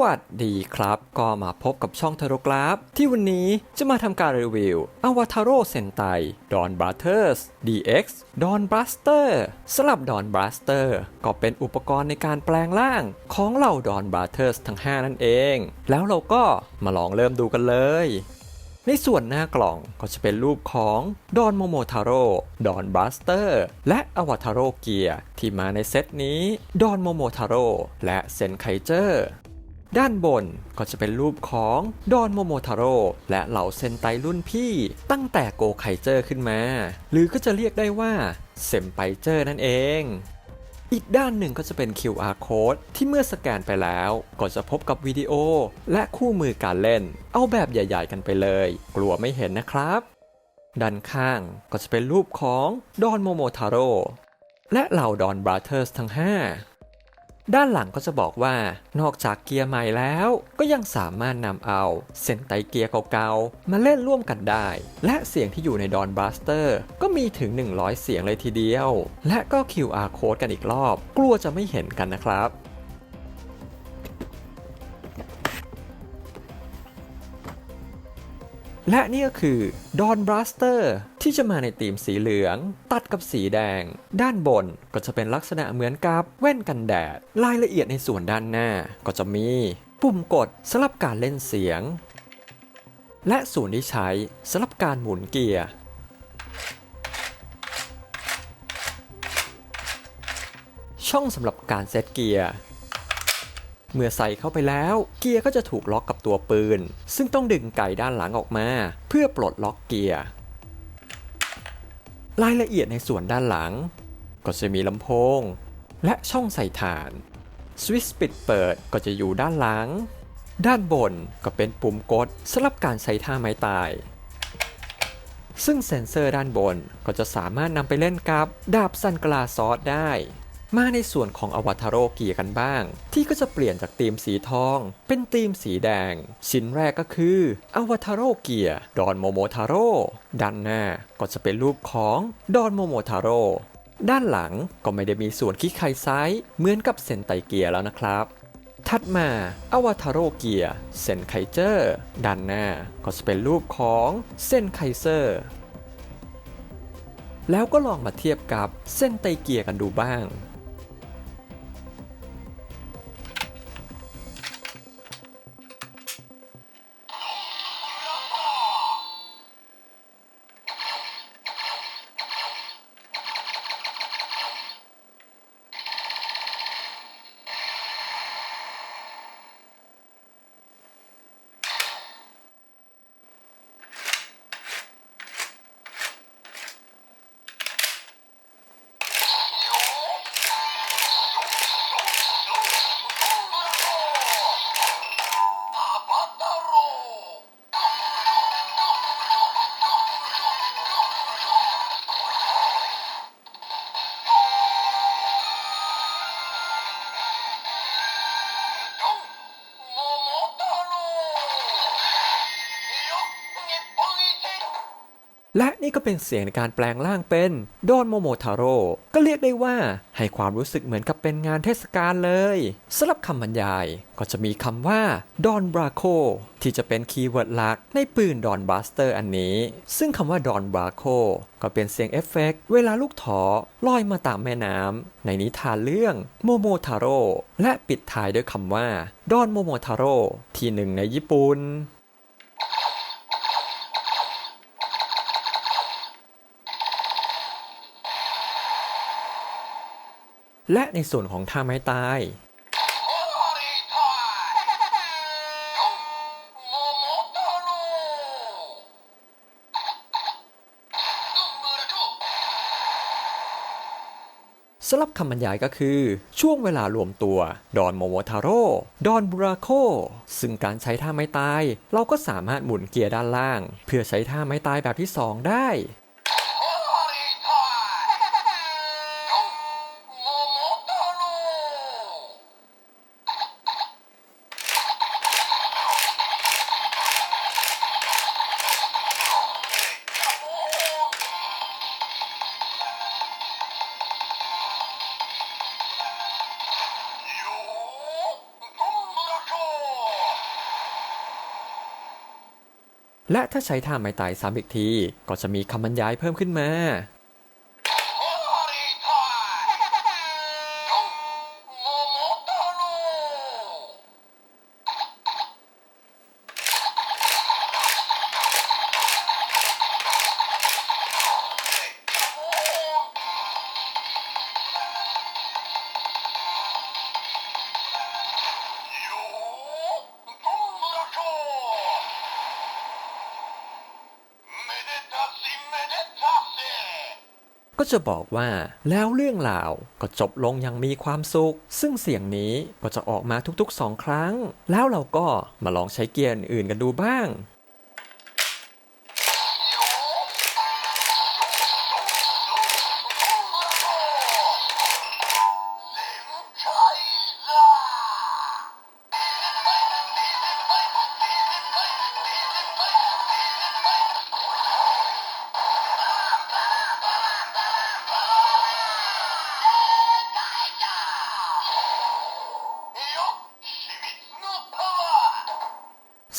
วัสดีครับ ก็มาพบกับช่องเทโรกราฟ ที่วันนี้จะมาทำการรีวิวอวตารโ s เซนไตดอนบราเ e อร์ส DX ดอนบ a สเตอร์สลับดอนบ a สเตอร์ก็เป็นอุปกรณ์ในการแปลงร่างของเหล่าดอนบราเ e อร์สทั้ง 5 นั่นเอง แล้วเราก็มาลองเริ่มดูกันเลยในส่วนหน้ากล่องก็จะเป็นรูปของดอนโมโมทาโร่ ดอนบัสเตอร์ และอวตารโรเกียที่มาในเซตนี้ ดอนโมโมทาโร่ และเซนไคเจอร์ ด้านบนก็จะเป็นรูปของดอนโมโมทาโร่และเหล่าเซนไตรุ่นพี่ ตั้งแต่โกไคเจอร์ขึ้นมา หรือก็จะเรียกได้ว่าเซมไปเจอร์นั่นเอง อีกด้านหนึ่งก็จะเป็น QR code ที่เมื่อสแกนไปแล้ว ก็จะพบกับวิดีโอ และคู่มือการเล่น เอาแบบใหญ่ๆกันไปเลย กลัวไม่เห็นนะครับ ด้านข้างก็จะเป็นรูปของดอนโมโมทาโร่และเหล่าดอนบราเธอร์สทั้ง 5 ด้านหลังก็จะบอกว่านอกจากเกียร์ใหม่แล้ว ก็ยังสามารถนำเอาเส้นไตเกียร์เก่าๆ มาเล่นร่วมกันได้ และเสียงที่อยู่ในดอนบ a สเตอร์ก็มีถึง 100 เสียงเลยทีเดียว และก็ QR code กันอีกรอบ กลัวจะไม่เห็นกันนะครับและนี่ก็คือดอนบ a สเตอร์ ที่จะมาในธีมสีเหลือง ตัดกับสีแดง ด้านบนก็จะเป็นลักษณะเหมือนกับแว่นกันแดด รายละเอียดในส่วนด้านหน้าก็จะมี ปุ่มกดสำหรับการเล่นเสียง และส่วนที่ใช้สำหรับการหมุนเกียร์ช่องสำหรับการเซตเกียร์ เมื่อใส่เข้าไปแล้ว เกียร์ก็จะถูกล็อกกับตัวปืน ซึ่งต้องดึงไก่ด้านหลังออกมา เพื่อปลดล็อกเกียร์ รายละเอียดในส่วนด้านหลัง ก็จะมีลำโพง และช่องใส่ฐานสวิตช์ปิดเปิดก็จะอยู่ด้านหลัง ด้านบนก็เป็นปุ่มกดสำหรับการใส่ท่าไม้ตาย ซึ่งเซ็นเซอร์ด้านบนก็จะสามารถนำไปเล่นกับดาบซันกลาซอสได้ มาในส่วนของอวตารโเกียกันบ้าง ที่ก็จะเปลี่ยนจากธีมสีทอง เป็นธีมสีแดง ชิ้นแรกก็คืออวตารโรเกียดอนโมโมทาโร่ด้านหน้าก็จะเป็นรูปของดอนโมโมทาโร่ด้านหลังก็ไม่ได้มีส่วนขี้ไคไซส์เหมือนกับเซนไตเกียแล้วนะครับถัดมาอวตารโรเกียเซนไคเจอร์ด้านหน้าก็จะเป็นรูปของเซนไคเซอร์แล้วก็ลองมาเทียบกับเส้นไตเกียกันดูบ้าง และนี่ก็เป็นเสียงในการแปลงร่างเป็นดอนโมโมทาโร่ก็เรียกได้ว่าให้ความรู้สึกเหมือนกับเป็นงานเทศกาลเลยสำหรับคำบรรยายก็จะมีคำว่าดอนบราโคที่จะเป็นคีย์เวิร์ดหลักในปืนดอนบัสเตอร์อันนี้ ซึ่งคำว่าดอนบราโคก็เป็นเสียงเอฟเฟกต์เวลาลูกถอลอยมาตามแม่น้ำในนิทานเรื่องโมโมทาโร่และปิดท้ายด้วยคำว่าดอนโมโมทาโร่ที่หนึ่งในญี่ปุ่น และในส่วนของท่าไม้ตาย สำหรับคำบรรยายก็คือ ช่วงเวลารวมตัว ดอนโมโมทาโร่ ดอนบุราโค ซึ่งการใช้ท่าไม้ตาย เราก็สามารถหมุนเกียร์ด้านล่าง เพื่อใช้ท่าไม้ตายแบบที่ 2 ได้ และถ้าใช้ท่าไม้ตายซ้ำอีกที ก็จะมีคำบรรยายเพิ่มขึ้นมา จะบอกว่าแล้วเรื่องราวก็จบลงอย่างมีความสุข ซึ่งเสียงนี้ก็จะออกมาทุกๆสองครั้ง แล้วเราก็มาลองใช้เกียร์อื่นๆกันดูบ้าง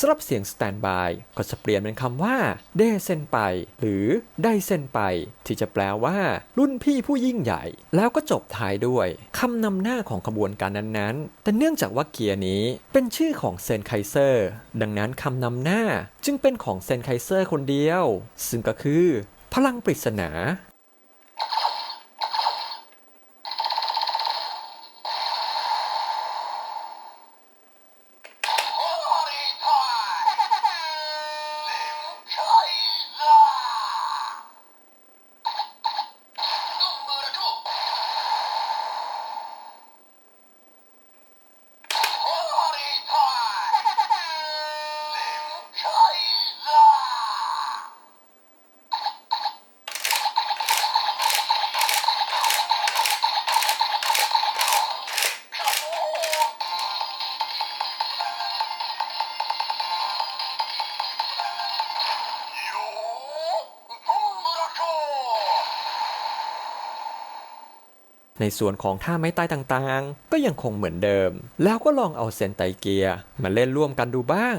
สำหรับเสียงสแตนบายก็จะเปลี่ยนเป็นคำว่าเดเซนไป หรือได้เซนไป ที่จะแปลว่า รุ่นพี่ผู้ยิ่งใหญ่ แล้วก็จบท้ายด้วยคำนำหน้าของขบวนการนั้นๆ แต่เนื่องจากว่าเกียร์นี้เป็นชื่อของเซนไคเซอร์ ดังนั้นคำนำหน้าจึงเป็นของเซนไคเซอร์คนเดียว ซึ่งก็คือ พลังปริศนา ในส่วนของท่าไม้ตายต่างๆ ก็ยังคงเหมือนเดิม แล้วก็ลองเอาเซนไตเกียร์มาเล่นร่วมกันดูบ้าง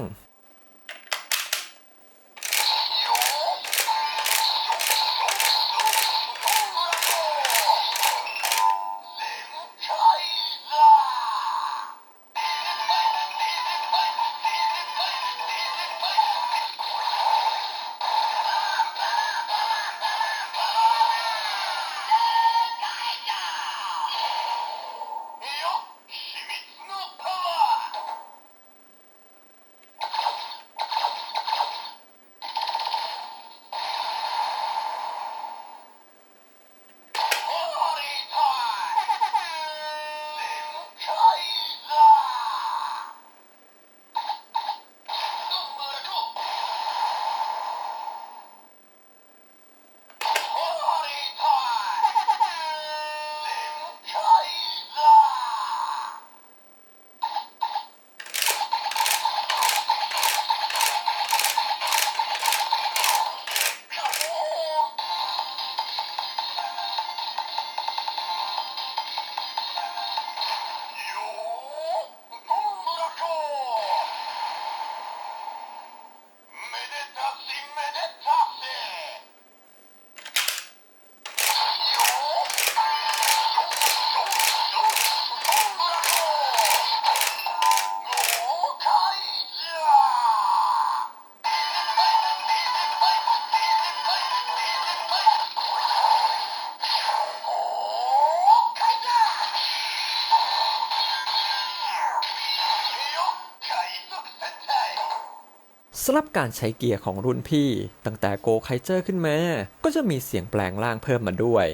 ำหรับการใช้เกียร์ของรุ่นพี่ ตั้งแต่โกไคเจอร์ขึ้นมา ก็จะมีเสียงแปลงร่างเพิ่มมาด้วย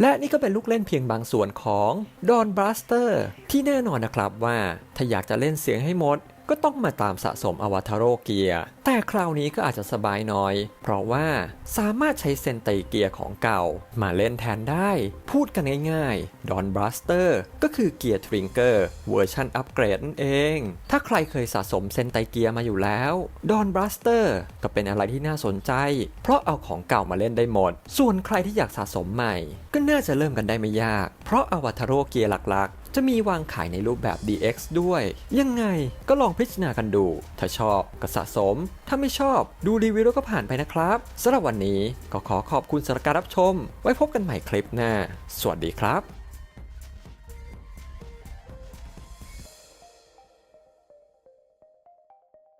และนี่ก็เป็นลูกเล่นเพียงบางส่วนของ Dawn Blaster ที่แน่นอนนะครับว่าถ้าอยากจะเล่นเสียงให้หมดก็ต้องมาตามสะสมอวตารโรเกียร์ แต่คราวนี้ก็อาจจะสบายหน่อย เพราะว่าสามารถใช้เซนไตเกียร์ของเก่า มาเล่นแทนได้ พูดกันง่ายๆ Dawn Blaster ก็คือเกียร์ทริงเกอร์เวอร์ชันอัปเกรดนั่นเอง ถ้าใครเคยสะสมเซนไตเกียร์มาอยู่แล้ว Dawn Blaster ก็เป็นอะไรที่น่าสนใจ เพราะเอาของเก่ามาเล่นได้หมด ส่วนใครที่อยากสะสมใหม่ ก็น่าจะเริ่มกันได้ไม่ยาก เพราะอวตารโรเกียร์หลักๆ จะมีวางขายในรูปแบบ DX ด้วย ยังไงก็ลองพิจารณากันดู ถ้าชอบก็สะสม ถ้าไม่ชอบดูรีวิวแล้วก็ผ่านไปนะครับสำหรับวันนี้ก็ขอขอบคุณสำหรับการรับชม ไว้พบกันใหม่คลิปหน้า สวัสดีครับ